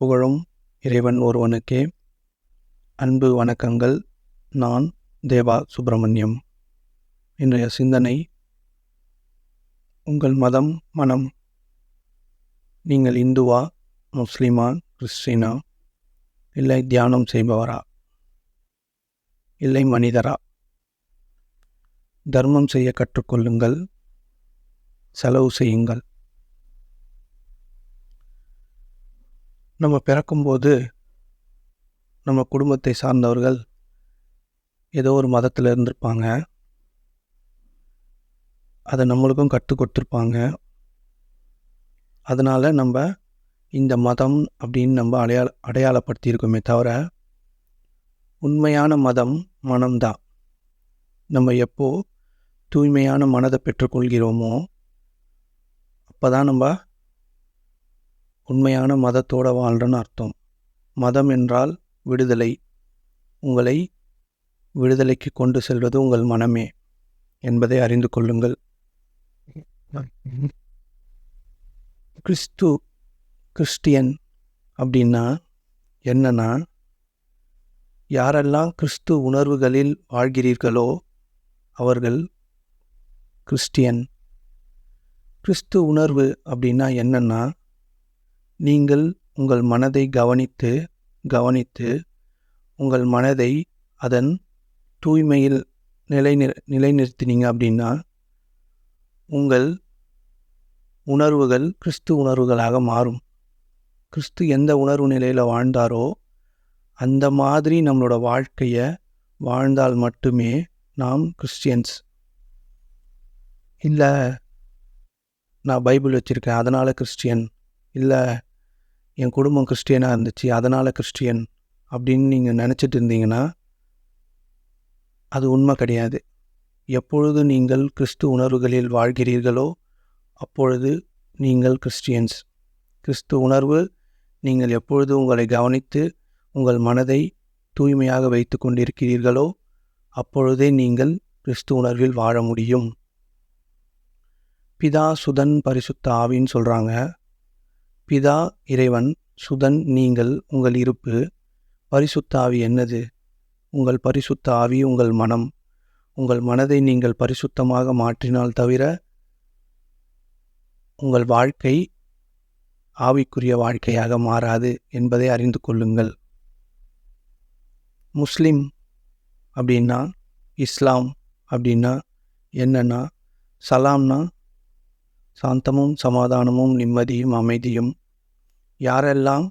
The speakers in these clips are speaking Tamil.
புகழும் இறைவன் ஒருவனுக்கே. அன்பு வணக்கங்கள். நான் தேவா சுப்பிரமணியம். இன்றைய சிந்தனை உங்கள் மதம் மனம். நீங்கள் இந்துவா முஸ்லிமா கிறிஸ்டினா? இல்லை தியானம் செய்பவரா? இல்லை மனிதரா? தர்மம் செய்ய கற்றுக்கொள்ளுங்கள். செலவு செய்யுங்கள். நம்ம பிறக்கும்போது நம்ம குடும்பத்தை சார்ந்தவர்கள் ஏதோ ஒரு மதத்தில் இருந்திருப்பாங்க. அதை நம்மளுக்கும் கற்றுக் கொடுத்துருப்பாங்க. அதனால் நம்ம இந்த மதம் அப்படின்னு நம்ம அடையாள அடையாளப்படுத்தியிருக்கோமே தவிர உண்மையான மதம் மனம்தான். நம்ம எப்போ தூய்மையான மனதை பெற்றுக்கொள்கிறோமோ அப்போ தான் நம்ம உண்மையான மதத்தோடு வாழ்கிறன்னு அர்த்தம். மதம் என்றால் விடுதலை. உங்களை விடுதலைக்கு கொண்டு செல்வது உங்கள் மனமே என்பதை அறிந்து கொள்ளுங்கள். கிறிஸ்து கிறிஸ்டியன் அப்படின்னா என்னன்னா யாரெல்லாம் கிறிஸ்து உணர்வுகளில் வாழ்கிறீர்களோ அவர்கள் கிறிஸ்டியன். கிறிஸ்து உணர்வு அப்படின்னா என்னன்னா நீங்கள் உங்கள் மனதை கவனித்து கவனித்து உங்கள் மனதை அதன் தூய்மையில் நிலை நிலைநிறுத்தினீங்க அப்படின்னா உங்கள் உணர்வுகள் கிறிஸ்து உணர்வுகளாக மாறும். கிறிஸ்து எந்த உணர்வு நிலையில் வாழ்ந்தாரோ அந்த மாதிரி நம்மளோட வாழ்க்கையை வாழ்ந்தால் மட்டுமே நாம் கிறிஸ்டியன்ஸ். இல்லை நான் பைபிள் வச்சுருக்கேன் அதனால் கிறிஸ்டியன். இல்லை என் குடும்பம் கிறிஸ்டியனாக இருந்துச்சு அதனால் கிறிஸ்டியன் அப்படின்னு நீங்கள் நினச்சிட்டு இருந்தீங்கன்னா அது உண்மை கிடையாது. எப்பொழுது நீங்கள் கிறிஸ்து உணர்வுகளில் வாழ்கிறீர்களோ அப்பொழுது நீங்கள் கிறிஸ்டியன்ஸ். கிறிஸ்து உணர்வு நீங்கள் எப்பொழுது உங்களை கவனித்து உங்கள் மனதை தூய்மையாக வைத்து கொண்டிருக்கிறீர்களோ அப்பொழுதே நீங்கள் கிறிஸ்து உணர்வில் வாழ முடியும். பிதா சுதன் பரிசுத்த ஆவின்னு சொல்கிறாங்க பிதா இறைவன் சுதன் நீங்கள் உங்கள் இருப்பு. பரிசுத்த ஆவி என்னது? உங்கள் பரிசுத்த ஆவி உங்கள் மனம். உங்கள் மனதை நீங்கள் பரிசுத்தமாக மாற்றினால் தவிர உங்கள் வாழ்க்கை ஆவிக்குரிய வாழ்க்கையாக மாறாது என்பதை அறிந்து கொள்ளுங்கள். முஸ்லிம் அப்படின்னா இஸ்லாம் அப்படின்னா என்னன்னா சலாம்னா சாந்தமும் சமாதானமும் நிம்மதியும் அமைதியும் யாரெல்லாம்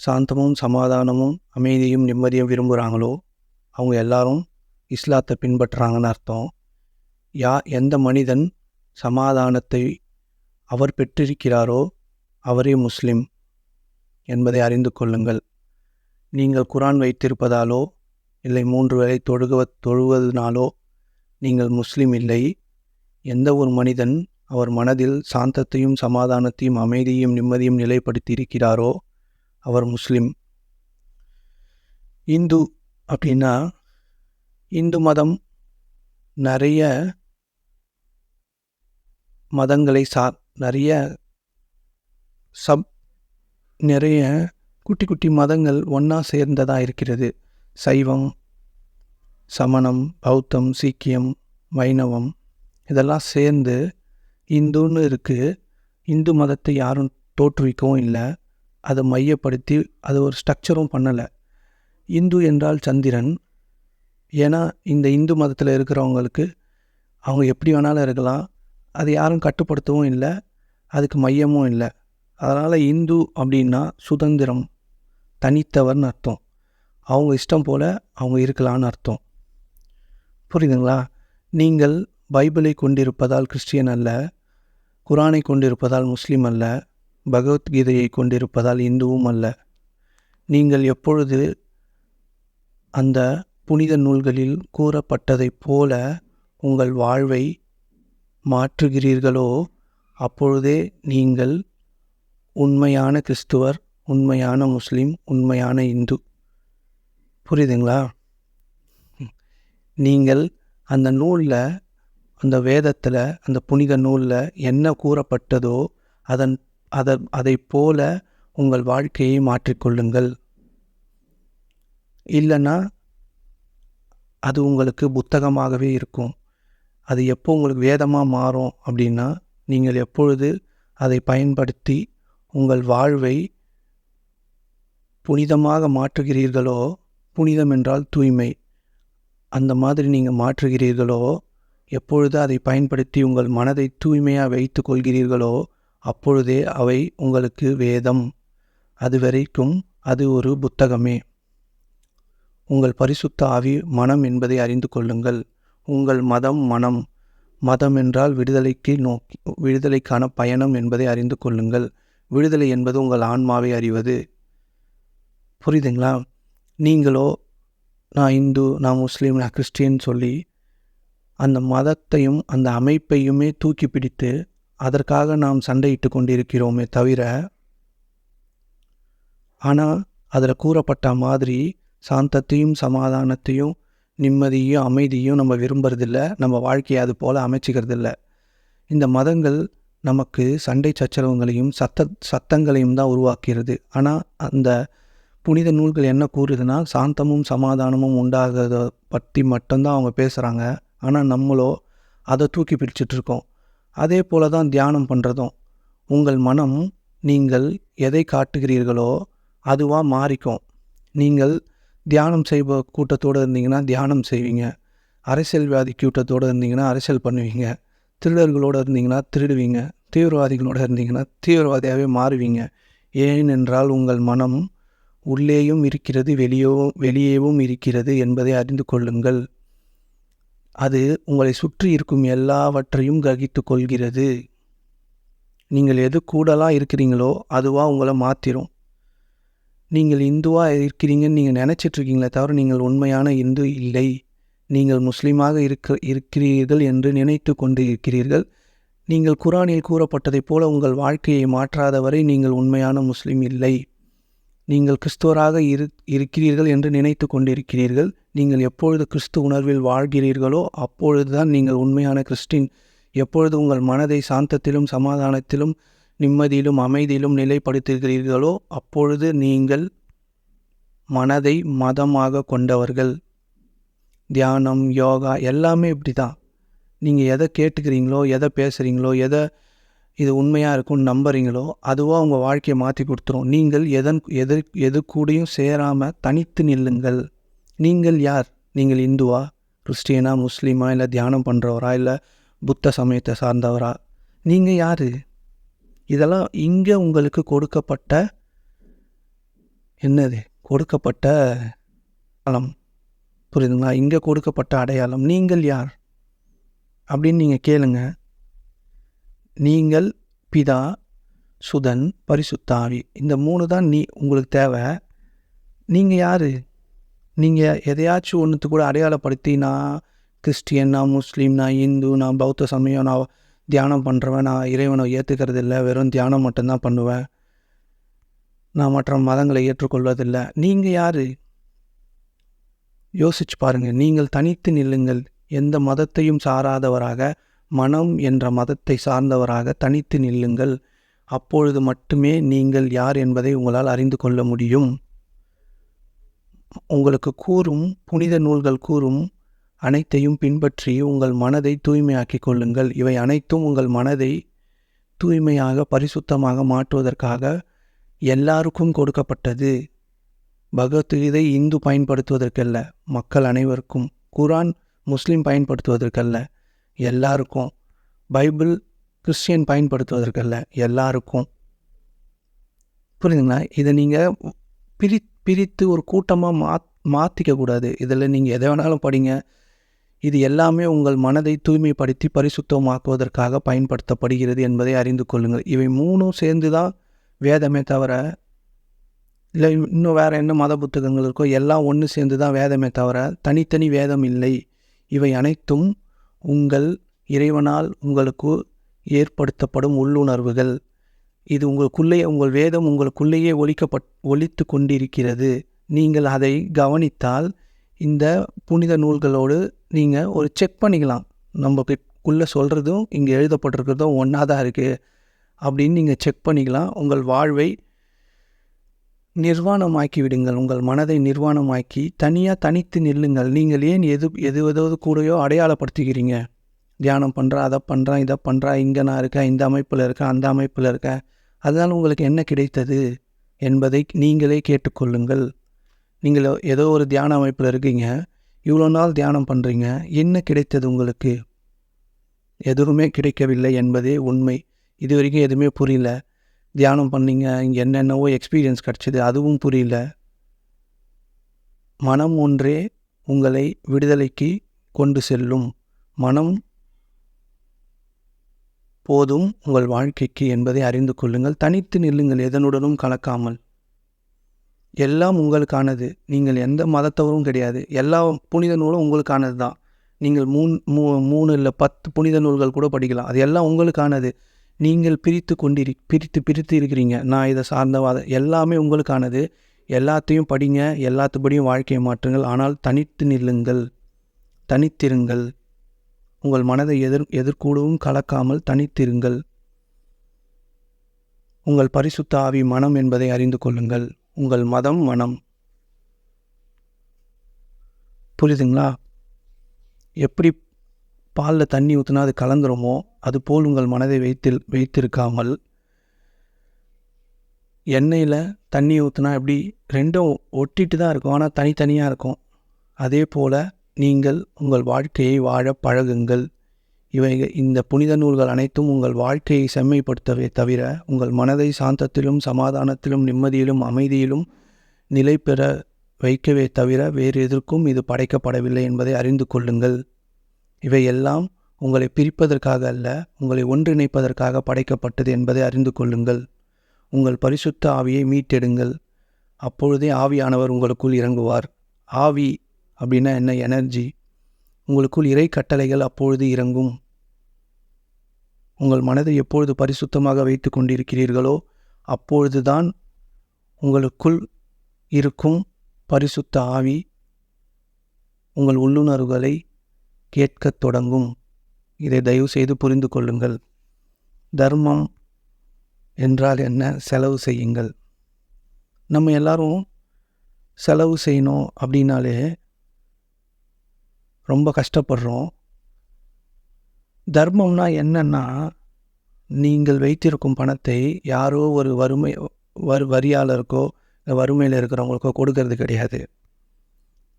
சாந்தமும் சமாதானமும் அமைதியும் நிம்மதியும் விரும்புகிறாங்களோ அவங்க எல்லாரும் இஸ்லாத்தை பின்பற்றுறாங்கன்னு அர்த்தம். யா எந்த மனிதன் சமாதானத்தை அவர் பெற்றிருக்கிறாரோ அவரே முஸ்லிம் என்பதை அறிந்து கொள்ளுங்கள். நீங்கள் குரான் வைத்திருப்பதாலோ இல்லை மூன்று வேளை தொழுக தொழுவதனாலோ நீங்கள் முஸ்லீம் இல்லை. எந்த ஒரு மனிதன் அவர் மனதில் சாந்தத்தையும் சமாதானத்தையும் அமைதியும் நிம்மதியும் நிலைப்படுத்தி இருக்கிறாரோ அவர் முஸ்லிம். இந்து அப்படின்னா இந்து மதம் நிறைய மதங்களை சார் நிறைய சப் நிறைய குட்டி குட்டி மதங்கள் ஒன்றா சேர்ந்ததாக இருக்கிறது. சைவம் சமணம் பௌத்தம் சீக்கியம் வைணவம் இதெல்லாம் சேர்ந்து இந்துன்னு இருக்குது இந்து மதத்தை யாரும் தோற்றுவிக்கவும் இல்லை. அதை மையப்படுத்தி அது ஒரு ஸ்ட்ரக்சரும் பண்ணலை. இந்து என்றால் சந்திரன். ஏன்னா இந்த இந்து மதத்தில் இருக்கிறவங்களுக்கு அவங்க எப்படி வேணாலும் இருக்கலாம். அதை யாரும் கட்டுப்படுத்தவும் இல்லை. அதுக்கு மையமும் இல்லை. அதனால் இந்து அப்படின்னா சுதந்திரம் தனித்தவர்னு அர்த்தம். அவங்க இஷ்டம் போல் அவங்க இருக்கலான்னு அர்த்தம். புரியுதுங்களா? நீங்கள் பைபிளை கொண்டிருப்பதால் கிறிஸ்டியன் அல்ல. குரானை கொண்டிருப்பதால் முஸ்லீம் அல்ல பகவத்கீதையை கொண்டிருப்பதால் இந்துவும் அல்ல. நீங்கள் எப்பொழுது அந்த புனித நூல்களில் கூறப்பட்டதைப் போல உங்கள் வாழ்வை மாற்றுகிறீர்களோ அப்பொழுதே நீங்கள் உண்மையான கிறிஸ்துவர் உண்மையான முஸ்லீம் உண்மையான இந்து. புரியுதுங்களா? நீங்கள் அந்த நூலில் அந்த வேதத்தில் அந்த புனித நூலில் என்ன கூறப்பட்டதோ அதன் அதை அதை போல உங்கள் வாழ்க்கையை மாற்றிக்கொள்ளுங்கள். இல்லைன்னா அது உங்களுக்கு புத்தகமாகவே இருக்கும். அது எப்போ உங்களுக்கு வேதமாக மாறும் அப்படின்னா நீங்கள் எப்பொழுது அதை பயன்படுத்தி உங்கள் வாழ்வை புனிதமாக மாற்றுகிறீர்களோ புனிதம் என்றால் தூய்மை. அந்த மாதிரி நீங்கள் மாற்றுகிறீர்களோ எப்பொழுது அதை பயன்படுத்தி உங்கள் மனதை தூய்மையாக வைத்து கொள்கிறீர்களோ அப்பொழுதே அவை உங்களுக்கு வேதம். அதுவரைக்கும் அது ஒரு புத்தகமே. உங்கள் பரிசுத்த ஆவி மனம் என்பதை அறிந்து கொள்ளுங்கள். உங்கள் மதம் மனம். மதம் என்றால் விடுதலைக்கு நோக்கி விடுதலைக்கான பயணம் என்பதை அறிந்து கொள்ளுங்கள். விடுதலை என்பது உங்கள் ஆன்மாவை அறிவது. புரியுதுங்களா? நீங்களோ நான் இந்து நான் முஸ்லீம் நான் கிறிஸ்டியன் சொல்லி அந்த மதத்தையும் அந்த அமைப்பையுமே தூக்கி பிடித்து அதற்காக நாம் சண்டையிட்டு கொண்டிருக்கிறோமே தவிர ஆனால் அதில் கூறப்பட்ட மாதிரி சாந்தத்தையும் சமாதானத்தையும் நிம்மதியும் அமைதியும் நம்ம விரும்புறதில்ல. நம்ம வாழ்க்கையை அது போல் அமைச்சிக்கிறதில்ல. இந்த மதங்கள் நமக்கு சண்டை சச்சரவுகளையும் சத்த சத்தங்களையும் தான் உருவாக்கிறது ஆனால் அந்த புனித நூல்கள் என்ன கூறுதுன்னா சாந்தமும் சமாதானமும் உண்டாகிறத பற்றி மட்டும்தான் அவங்க பேசுகிறாங்க ஆனால் நம்மளோ அதை தூக்கி பிடிச்சிட்ருக்கோம். அதே போல தான் தியானம் பண்ணுறதும் உங்கள் மனம் நீங்கள் எதை காட்டுகிறீர்களோ அதுவாக மாறிக்கும். நீங்கள் தியானம் செய்வ கூட்டத்தோடு இருந்தீங்கன்னா தியானம் செய்வீங்க. அரசியல்வாதி கூட்டத்தோடு இருந்தீங்கன்னா அரசியல் பண்ணுவீங்க. திருடர்களோடு இருந்தீங்கன்னா திருடுவீங்க. தீவிரவாதிகளோடு இருந்தீங்கன்னா தீவிரவாதியாகவே மாறுவீங்க. ஏனென்றால் உங்கள் மனம் உள்ளேயும் இருக்கிறது வெளியோ வெளியேவும் இருக்கிறது என்பதை அறிந்து கொள்ளுங்கள். அது உங்களை சுற்றி இருக்கும் எல்லாவற்றையும் கிரகித்து கொள்கிறது. நீங்கள் எது கூடலாக இருக்கிறீங்களோ அதுவாக உங்களை மாற்றிடும் நீங்கள் இந்துவாக இருக்கிறீங்கன்னு நீங்கள் நினச்சிட்ருக்கீங்களே தவிர நீங்கள் உண்மையான இந்து இல்லை. நீங்கள் முஸ்லீமாக இருக்க இருக்கிறீர்கள் என்று நினைத்து கொண்டு இருக்கிறீர்கள் நீங்கள் குரானில் கூறப்பட்டதைப் போல உங்கள் வாழ்க்கையை மாற்றாதவரை நீங்கள் உண்மையான முஸ்லீம் இல்லை. நீங்கள் கிறிஸ்துவராக இரு இருக்கிறீர்கள் என்று நினைத்து கொண்டிருக்கிறீர்கள். நீங்கள் எப்பொழுது கிறிஸ்து உணர்வில் வாழ்கிறீர்களோ அப்பொழுது தான் நீங்கள் உண்மையான கிறிஸ்டின். எப்பொழுது உங்கள் மனதை சாந்தத்திலும் சமாதானத்திலும் நிம்மதியிலும் அமைதியிலும் நிலைப்படுத்துகிறீர்களோ அப்பொழுது நீங்கள் மனதை மதமாக கொண்டவர்கள். தியானம் யோகா எல்லாமே இப்படி தான் நீங்கள் எதை கேட்டுக்கிறீங்களோ எதை பேசுகிறீங்களோ எதை இது உண்மையாக இருக்கும்னு நம்புறீங்களோ அதுவாக உங்கள் வாழ்க்கையை மாற்றி கொடுத்துரும். நீங்கள் எதன் எது எது கூடயும் சேராமல் தனித்து நில்லுங்கள். நீங்கள் யார்? நீங்கள் இந்துவா? கிறிஸ்டியனா முஸ்லீமா இல்லை தியானம் பண்ணுறவரா இல்லை புத்த சமயத்தை சார்ந்தவரா? நீங்கள் யார்? இதெல்லாம் இங்கே உங்களுக்கு கொடுக்கப்பட்ட என்னது? கொடுக்கப்பட்ட அலம் புரியுதுங்களா? இங்கே கொடுக்கப்பட்ட அடையாளம். நீங்கள் யார்? அப்படின்னு நீங்கள் கேளுங்கள் நீங்கள் பிதா சுதன் பரிசுத்தாவி. இந்த மூணு தான் நீ உங்களுக்கு தேவை. நீங்கள் யார்? நீங்கள் எதையாச்சும் ஒன்றுத்து கூட அடையாளப்படுத்தி நான் கிறிஸ்டியன் நான் முஸ்லீம் நான் இந்து நான் பௌத்த சமயம் நான் தியானம் பண்ணுறவன் நான் இறைவனை ஏற்றுக்கிறது இல்லை வெறும் தியானம் மட்டும்தான் பண்ணுவேன். நான் மற்ற மதங்களை ஏற்றுக்கொள்வதில்லை. நீங்கள் யார்? யோசிச்சு பாருங்கள் நீங்கள் தனித்து நில்லுங்கள். எந்த மதத்தையும் சாராதவராக மனம் என்ற மதத்தை சார்ந்தவராக தனித்து நில்லுங்கள். அப்பொழுது மட்டுமே நீங்கள் யார் என்பதை உங்களால் அறிந்து கொள்ள முடியும். உங்களுக்கு கூறும் புனித நூல்கள் கூறும் அனைத்தையும் பின்பற்றி உங்கள் மனதை தூய்மையாக்கிக் கொள்ளுங்கள். இவை அனைத்தும் உங்கள் மனதை தூய்மையாக பரிசுத்தமாக மாற்றுவதற்காக எல்லாருக்கும் கொடுக்கப்பட்டது. பகவத்கீதை இந்து பயன்படுத்துவதற்கல்ல மக்கள் அனைவருக்கும். குரான் முஸ்லீம் பயன்படுத்துவதற்கல்ல. எல்லாருக்கும். பைபிள் கிறிஸ்டியன் பயன்படுத்துவதற்கல்ல எல்லாருக்கும். புரியுதுங்களா? இதை நீங்கள் பிரி பிரித்து ஒரு கூட்டமாக மாத் மாற்றிக்க கூடாது இதில் நீங்கள் எதை வேணாலும் படிங்க. இது எல்லாமே உங்கள் மனதை தூய்மைப்படுத்தி பரிசுத்தமாக்குவதற்காக பயன்படுத்தப்படுகிறது என்பதை அறிந்து கொள்ளுங்கள். இவை மூணும் சேர்ந்து தான் வேதமே தவிர இல்லை இன்னும் வேறு என்ன மத புத்தகங்கள் இருக்கோ எல்லாம் ஒன்று சேர்ந்து தான் வேதமே தவிர தனித்தனி வேதம் இல்லை. இவை அனைத்தும் உங்கள் இறைவனால் உங்களுக்கு ஏற்படுத்தப்படும் உள்ளுணர்வுகள். இது உங்களுக்குள்ளே உங்கள் வேதம் உங்களுக்குள்ளேயே ஒழிக்கப்பட் ஒழித்து கொண்டிருக்கிறது. நீங்கள் அதை கவனித்தால் இந்த புனித நூல்களோடு நீங்கள் ஒரு செக் பண்ணிக்கலாம். நம்மக்குள்ளே சொல்கிறதும் இங்கே எழுதப்பட்டிருக்கிறதும் ஒன்றா தான் இருக்குது அப்படின்னு நீங்கள் செக் பண்ணிக்கலாம். உங்கள் வாழ்வை நிர்வாணமாக்கி விடுங்கள். உங்கள் மனதை நிர்வாணமாக்கி தனியாக தனித்து நில்லுங்கள். நீங்கள் ஏன் எது எது எதாவது கூடயோ அடையாளப்படுத்திக்கிறீங்க தியானம் பண்ணுறா அதை பண்ணுறான் இதை பண்ணுறா இங்கே நான் இருக்கேன் இந்த அமைப்பில் இருக்கேன் அந்த அமைப்பில் இருக்கேன். அதனால் உங்களுக்கு என்ன கிடைத்தது என்பதை நீங்களே கேட்டுக்கொள்ளுங்கள். நீங்கள் ஏதோ ஒரு தியான அமைப்பில் இருக்கீங்க. இவ்வளோ நாள் தியானம் பண்ணுறீங்க என்ன கிடைத்தது உங்களுக்கு? எதுவுமே கிடைக்கவில்லை என்பதே உண்மை. இது வரைக்கும் எதுவுமே புரியல. தியானம் பண்ணீங்க இங்கே என்னென்னவோ எக்ஸ்பீரியன்ஸ் கிடச்சிது அதுவும் புரியல. மனம் ஒன்றே உங்களை விடுதலைக்கு கொண்டு செல்லும். மனம் போதும் உங்கள் வாழ்க்கைக்கு என்பதை அறிந்து கொள்ளுங்கள். தனித்து நில்லுங்கள் எதனுடனும் கலக்காமல். எல்லாம் உங்களுக்கானது. நீங்கள் எந்த மதத்தவரும் கிடையாது. எல்லா புனித நூலும் உங்களுக்கானது தான் நீங்கள் மூணு மூ மூணு இல்லை பத்து புனித நூல்கள் கூட படிக்கலாம். அது எல்லாம் உங்களுக்கானது. நீங்கள் பிரித்து கொண்டிரு பிரித்து பிரித்து இருக்கிறீங்க. நான் இதை சார்ந்தவாத எல்லாமே உங்களுக்கானது. எல்லாத்தையும் படிங்க எல்லாத்துபடியும் வாழ்க்கையை மாற்றுங்கள். ஆனால் தனித்து நில்லுங்கள். தனித்திருங்கள். உங்கள் மனதை எதிர் எதிர்கூடவும் கலக்காமல் தனித்திருங்கள். உங்கள் பரிசுத்த ஆவி மனம் என்பதை அறிந்து கொள்ளுங்கள். உங்கள் மதம் மனம். புரியுதுங்களா? எப்படி பாலில் தண்ணி ஊற்றினா அது கலந்துருமோ அதுபோல் உங்கள் மனதை வைத்தில் வைத்திருக்காமல் எண்ணெயில் தண்ணி ஊற்றினா எப்படி? ரெண்டும் ஒட்டிட்டு தான் இருக்கும். ஆனால் தனித்தனியாக இருக்கும். அதே போல் நீங்கள் உங்கள் வாழ்க்கையை வாழ பழகுங்கள். இவை இந்த புனித நூல்கள் அனைத்தும் உங்கள் வாழ்க்கையை செம்மைப்படுத்தவே தவிர உங்கள் மனதை சாந்தத்திலும் சமாதானத்திலும் நிம்மதியிலும் அமைதியிலும் நிலை பெற வைக்கவே தவிர வேறு எதற்கும் இது படைக்கப்படவில்லை என்பதை அறிந்து கொள்ளுங்கள். இவையெல்லாம் உங்களை பிரிப்பதற்காக அல்ல உங்களை ஒன்றிணைப்பதற்காக படைக்கப்பட்டது என்பதை அறிந்து கொள்ளுங்கள். உங்கள் பரிசுத்த ஆவியை மீட்டெடுங்கள். அப்பொழுதே ஆவியானவர் உங்களுக்குள் இறங்குவார். ஆவி அப்படின்னா என்ன? எனர்ஜி. உங்களுக்குள் இறை கட்டளைகள் அப்பொழுது இறங்கும். உங்கள் மனதை எப்பொழுது பரிசுத்தமாக வைத்து கொண்டிருக்கிறீர்களோ அப்பொழுதுதான் உங்களுக்குள் இருக்கும் பரிசுத்த ஆவி உங்கள் உள்ளுணர்வுகளை கேட்கத் தொடங்கும். இதை தயவு செய்து புரிந்து கொள்ளுங்கள் தர்மம் என்றால் என்ன? செலவு செய்யுங்கள். நம்ம எல்லாரும் செலவு செய்யணும் அப்படின்னாலே ரொம்ப கஷ்டப்படுறோம். தர்மம்னா என்னன்னா நீங்கள் வைத்திருக்கும் பணத்தை யாரோ ஒரு வறுமை வரு வரியாளருக்கோ வறுமையில் இருக்கிறவங்களுக்கோ கொடுக்கறது கிடையாது.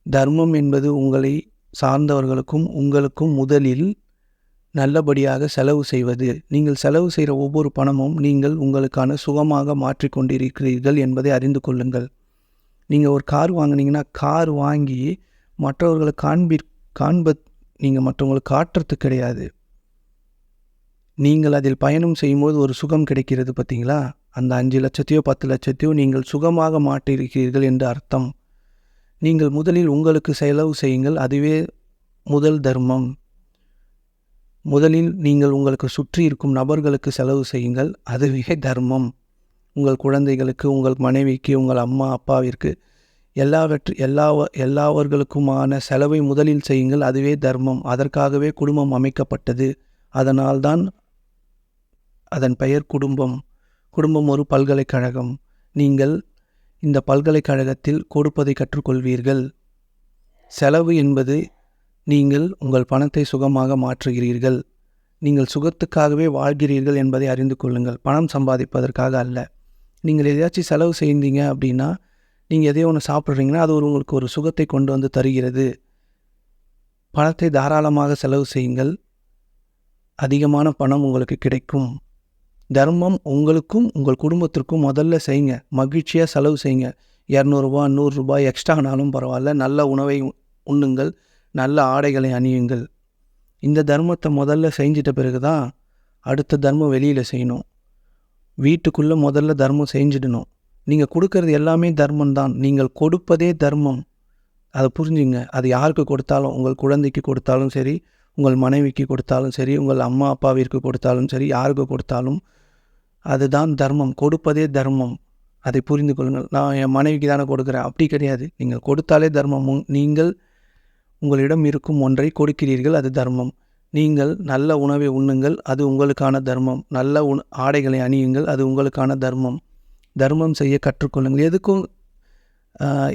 தர்மம் என்பது உங்களை சார்ந்தவர்களுக்கும் உங்களுக்கும் முதலில் நல்லபடியாக செலவு செய்வது. நீங்கள் செலவு செய்கிற ஒவ்வொரு பணமும் நீங்கள் உங்களுக்கான சுகமாக மாற்றிக்கொண்டிருக்கிறீர்கள் என்பதை அறிந்து கொள்ளுங்கள். நீங்கள் ஒரு கார் வாங்கினீங்கன்னா கார் வாங்கி மற்றவர்களை காண்பி காண்ப நீங்கள் மற்றவங்களுக்கு காட்டுறது கிடையாது. நீங்கள் அதில் பயணம் செய்யும்போது ஒரு சுகம் கிடைக்கிறது பார்த்தீங்களா? அந்த அஞ்சு லட்சத்தையோ பத்து லட்சத்தையோ நீங்கள் சுகமாக மாற்றியிருக்கிறீர்கள் என்று அர்த்தம். நீங்கள் முதலில் உங்களுக்கு செலவு செய்யுங்கள். அதுவே முதல் தர்மம். முதலில் நீங்கள் உங்களுக்கு சுற்றி இருக்கும் நபர்களுக்கு செலவு செய்யுங்கள். அதுவே தர்மம். உங்கள் குழந்தைகளுக்கு உங்கள் மனைவிக்கு உங்கள் அம்மா அப்பாவிற்கு எல்லாவற்று எல்லா எல்லாவர்களுக்குமான செலவை முதலில் செய்யுங்கள். அதுவே தர்மம். அதற்காகவே குடும்பம் அமைக்கப்பட்டது. அதனால்தான் அதன் பெயர் குடும்பம். குடும்பம் ஒரு பல்கலைக்கழகம். நீங்கள் இந்த பல்கலைக்கழகத்தில் கொடுப்பதை கற்றுக்கொள்வீர்கள். செலவு என்பது நீங்கள் உங்கள் பணத்தை சுகமாக மாற்றுகிறீர்கள். நீங்கள் சுகத்துக்காகவே வாழ்கிறீர்கள் என்பதை அறிந்து கொள்ளுங்கள். பணம் சம்பாதிப்பதற்காக அல்ல. நீங்கள் எதையாச்சும் செலவு செய்தீங்க அப்படின்னா நீங்கள் எதையோ ஒன்று சாப்பிட்றீங்கன்னா அது ஒரு உங்களுக்கு ஒரு சுகத்தை கொண்டு வந்து தருகிறது. பணத்தை தாராளமாக செலவு செய்யுங்கள். அதிகமான பணம் உங்களுக்கு கிடைக்கும். தர்மம் உங்களுக்கும் உங்கள் குடும்பத்திற்கும் முதல்ல செய்யுங்க. மகிழ்ச்சியாக செலவு செய்யுங்க. இரநூறுபா நூறுரூபா எக்ஸ்ட்ரா ஆனாலும் பரவாயில்ல. நல்ல உணவை உண்ணுங்கள். நல்ல ஆடைகளை அணியுங்கள். இந்த தர்மத்தை முதல்ல செஞ்சிட்ட பிறகு தான் அடுத்த தர்மம் வெளியில் செய்யணும். வீட்டுக்குள்ளே முதல்ல தர்மம் செஞ்சிடணும். நீங்கள் கொடுக்கறது எல்லாமே தர்மம் தான் நீங்கள் கொடுப்பதே தர்மம். அதை புரிஞ்சுங்க. அது யாருக்கு கொடுத்தாலும் உங்கள் குழந்தைக்கு கொடுத்தாலும் சரி உங்கள் மனைவிக்கு கொடுத்தாலும் சரி உங்கள் அம்மா அப்பாவிற்கு கொடுத்தாலும் சரி யாருக்கு கொடுத்தாலும் அதுதான் தர்மம். கொடுப்பதே தர்மம். அதை புரிந்து கொள்ளுங்கள். நான் என் மனைவிக்கு தானே கொடுக்குறேன். அப்படி கிடையாது. நீங்கள் கொடுத்தாலே தர்மம். நீங்கள் உங்களிடம் இருக்கும் ஒன்றை கொடுக்கிறீர்கள் அது தர்மம். நீங்கள் நல்ல உணவை உண்ணுங்கள் அது உங்களுக்கான தர்மம். நல்ல உண் ஆடைகளை அணியுங்கள் அது உங்களுக்கான தர்மம். தர்மம் செய்ய கற்றுக்கொள்ளுங்கள். எதுக்கும்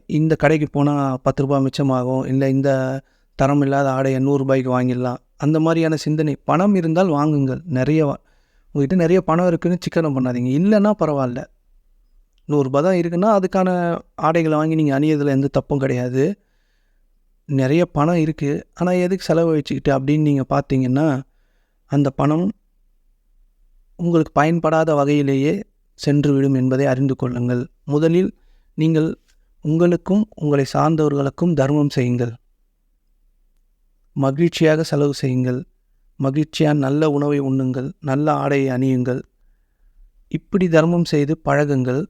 இந்த கடைக்கு போனால் பத்து ரூபாய் மிச்சமாகும் இல்லை இந்த தரம் இல்லாத ஆடையை நூறுரூபாய்க்கு வாங்கிடலாம். அந்த மாதிரியான சிந்தனை. பணம் இருந்தால் வாங்குங்கள். நிறைய வா- நிறைய பணம் இருக்குதுன்னு சிக்கனம் பண்ணாதீங்க. இல்லைன்னா பரவாயில்ல. நூறுரூபா தான் இருக்குன்னா அதுக்கான ஆடைகளை வாங்கி நீங்கள் அணியதில் எந்த தப்பும் கிடையாது. நிறைய பணம் இருக்குது ஆனால் எதுக்கு செலவு வச்சுக்கிட்டு அப்படின்னு நீங்கள் பார்த்தீங்கன்னா அந்த பணம் உங்களுக்கு பயன்படாத வகையிலேயே சென்றுவிடும் என்பதை அறிந்து கொள்ளுங்கள். முதலில் நீங்கள் உங்களுக்கும் உங்களை சார்ந்தவர்களுக்கும் தர்மம் செய்யுங்கள். மகிழ்ச்சியாக செலவு செய்யுங்கள். மகிழ்ச்சியாக நல்ல உணவை உண்ணுங்கள். நல்ல ஆடையை அணியுங்கள். இப்படி தர்மம் செய்து பழகுங்கள்.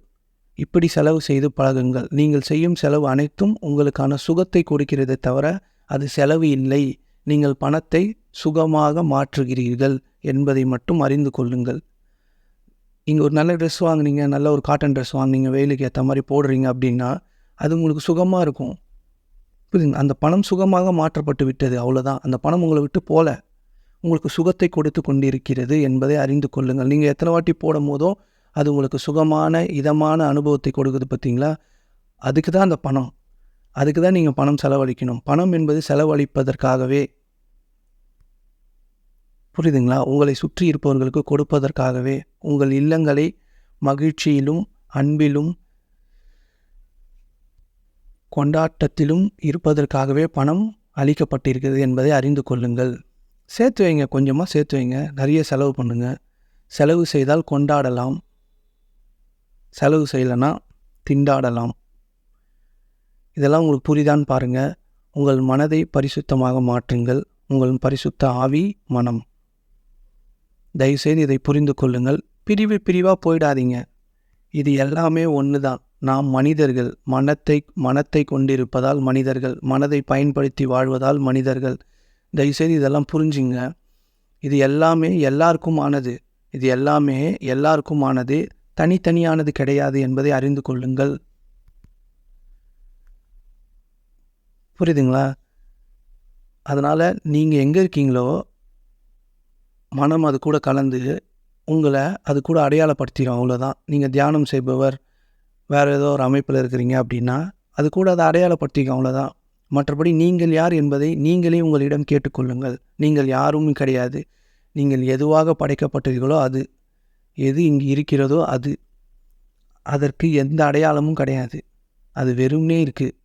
இப்படி செலவு செய்து பழகுங்கள். நீங்கள் செய்யும் செலவு அனைத்தும் உங்களுக்கான சுகத்தை கொடுக்கிறதே தவிர அது செலவு இல்லை. நீங்கள் பணத்தை சுகமாக மாற்றுகிறீர்கள் என்பதை மட்டும் அறிந்து கொள்ளுங்கள். இங்கே ஒரு நல்ல ட்ரெஸ் வாங்குனீங்க நல்ல ஒரு காட்டன் ட்ரெஸ் வாங்குனீங்க வெயிலுக்கு ஏற்ற மாதிரி போடுறீங்க அப்படின்னா அது உங்களுக்கு சுகமாக இருக்கும். புரியுதுங்க அந்த பணம் சுகமாக மாற்றப்பட்டு விட்டது அவ்வளோதான் அந்த பணம் உங்களை விட்டு போல. உங்களுக்கு சுகத்தை கொடுத்து கொண்டிருக்கிறது என்பதை அறிந்து கொள்ளுங்கள். நீங்கள் எத்தனை வாட்டி போடும் போதோ அது உங்களுக்கு சுகமான இதமான அனுபவத்தை கொடுக்குது பார்த்தீங்களா? அதுக்கு தான் அந்த பணம். அதுக்கு தான் நீங்கள் பணம் செலவழிக்கணும். பணம் என்பது செலவழிப்பதற்காகவே. புரியுதுங்களா? உங்களை சுற்றி இருப்பவர்களுக்கு கொடுப்பதற்காகவே. உங்கள் இல்லங்களை மகிழ்ச்சியிலும் அன்பிலும் கொண்டாட்டத்திலும் இருப்பதற்காகவே பணம் அளிக்கப்பட்டிருக்கிறது என்பதை அறிந்து கொள்ளுங்கள். சேர்த்து வைங்க. கொஞ்சமாக சேர்த்து வைங்க. நிறைய செலவு பண்ணுங்கள் செலவு செய்தால் கொண்டாடலாம். செலவு செய்யலைன்னா திண்டாடலாம். இதெல்லாம் உங்களுக்கு புரிதான்னு பாருங்கள் உங்கள் மனதை பரிசுத்தமாக மாற்றுங்கள். உங்கள் பரிசுத்த ஆவி மனம். தயவுசெய்து இதை புரிந்து கொள்ளுங்கள். பிரிவு பிரிவாக போயிடாதீங்க. இது எல்லாமே ஒன்று தான் நாம் மனிதர்கள். மனத்தை மனத்தை கொண்டிருப்பதால் மனிதர்கள். மனதை பயன்படுத்தி வாழ்வதால் மனிதர்கள். தயவுசெய்து இதெல்லாம் புரிஞ்சுங்க. இது எல்லாமே எல்லாருக்கும் ஆனது இது எல்லாமே எல்லாருக்கும் ஆனது தனித்தனியானது கிடையாது என்பதை அறிந்து கொள்ளுங்கள். புரியுதுங்களா? அதனால் நீங்கள் எங்கே இருக்கீங்களோ மனம் அது கூட கலந்து உங்களை அது கூட அடையாளப்படுத்திடும் அவ்வளோதான் நீங்கள் தியானம் செய்பவர் வேறு ஏதோ ஒரு அமைப்பில் இருக்கிறீங்க அப்படின்னா அது கூட அதை அடையாளப்படுத்திக்கும் அவ்வளோதான் மற்றபடி நீங்கள் யார் என்பதை நீங்களே உங்களிடம் கேட்டுக்கொள்ளுங்கள். நீங்கள் யாரும் கிடையாது. நீங்கள் எதுவாக படைக்கப்பட்டீர்களோ அது. எது இங்கு இருக்கிறதோ அது அதற்கு எந்த அடையாளமும் கிடையாது. அது வெறும்னே இருக்குது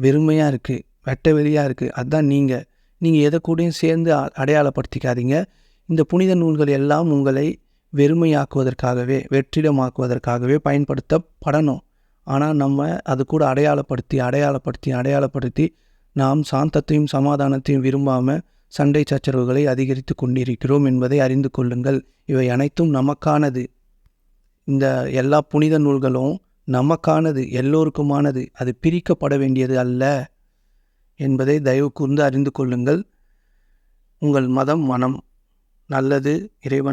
வெறுமையாக இருக்குது வெட்ட வெளியாக இருக்குது அதுதான் நீங்கள் நீங்கள் எதை கூடயும் சேர்ந்து அ- அடையாளப்படுத்திக்காதீங்க. இந்த புனித நூல்கள் எல்லாம் உங்களை வெறுமையாக்குவதற்காகவே வெற்றிடமாக்குவதற்காகவே பயன்படுத்தப்படணும். ஆனால் நம்ம அது கூட அடையாளப்படுத்தி அடையாளப்படுத்தி அடையாளப்படுத்தி நாம் சாந்தத்தையும் சமாதானத்தையும் விரும்பாமல் சண்டை சச்சரவுகளை அதிகரித்து கொண்டிருக்கிறோம் என்பதை அறிந்து கொள்ளுங்கள். இவை அனைத்தும் நமக்கானது. இந்த எல்லா புனித நூல்களும் நமக்கானது எல்லோருக்குமானது. அது பிரிக்கப்பட வேண்டியது அல்ல என்பதை தயவு கூர்ந்து அறிந்து கொள்ளுங்கள். உங்கள் மதம் மனம் நல்லது இறைவன்